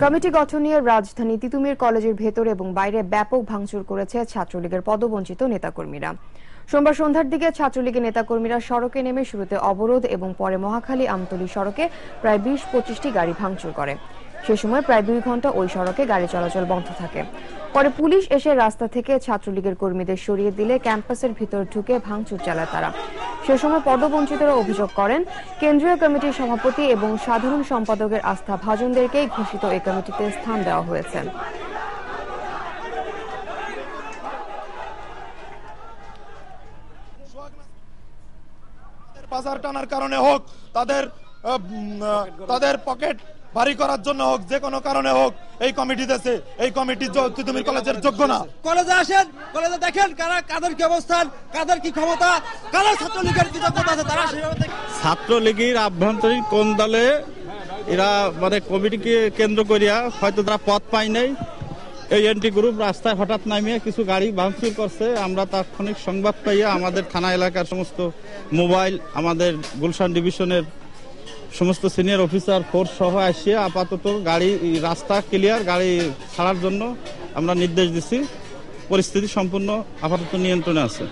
Committee গঠন নিয়ে রাজধানী তিতুমির কলেজের ভেতর এবং বাইরে ব্যাপক ভাঙচুর করেছে ছাত্রলীগের পদবঞ্চিত নেতাকর্মীরা। সোমবার সন্ধ্যার দিকে ছাত্রলীগের নেতাকর্মীরা সড়কে নেমে শুরুতে অবরোধ এবং পরে মহাখালী আমতলী সড়কে প্রায় বিশ পঁচিশটি গাড়ি ভাঙচুর করে। সে সময় প্রায় দুই ঘণ্টা ওই সড়কে গাড়ি চলাচল বন্ধ থাকে। পরে পুলিশ এসে রাস্তা থেকে ছাত্রলীগের কর্মীদের সরিয়ে দিলে ক্যাম্পাসের ভিতর ঢুকে ভাঙচুর চালায় তারা। সে সময় পদবঞ্চিতরা অভিযোগ করেন, কেন্দ্রীয় কমিটির সভাপতি এবং সাধারণ সম্পাদকের আস্থা ভাজনদেরকেই ঘোষিত এ কমিটিতে স্থান দেওয়া হয়েছে। বাজার টানার কারণে হোক, তাদের তাদের পকেট ভারী করার জন্য হোক যে কোনো কারণে হোক এই কমিটি দেশে এই কমিটি তিতুমির কলেজের যোগ্য না। কলেজে আসেন কলেজে দেখেন কারা কাদের কি অবস্থান কাদের কি ক্ষমতা কাদের ছাত্রলীগের কি যোগ্যতা আছে তারা। ছাত্রলীগের আভ্যন্তরীণ কোন দলে এরা মানে কমিটিকে কেন্দ্র করিয়া হয়তো তারা পথ পায় নাই। এই এনটি গ্রুপ রাস্তায় হঠাৎ নামিয়ে কিছু গাড়ি ভাঙচুর করছে। আমরা তাৎক্ষণিক সংবাদ পাইয়া আমাদের থানা এলাকার সমস্ত মোবাইল আমাদের গুলশান ডিভিশনের সমস্ত সিনিয়র অফিসার ফোর্স সহ আসিয়া আপাতত গাড়ি রাস্তা ক্লিয়ার গাড়ি ছাড়ার জন্য আমরা নির্দেশ দিচ্ছি পরিস্থিতি সম্পূর্ণ আপাতত নিয়ন্ত্রণে আছে।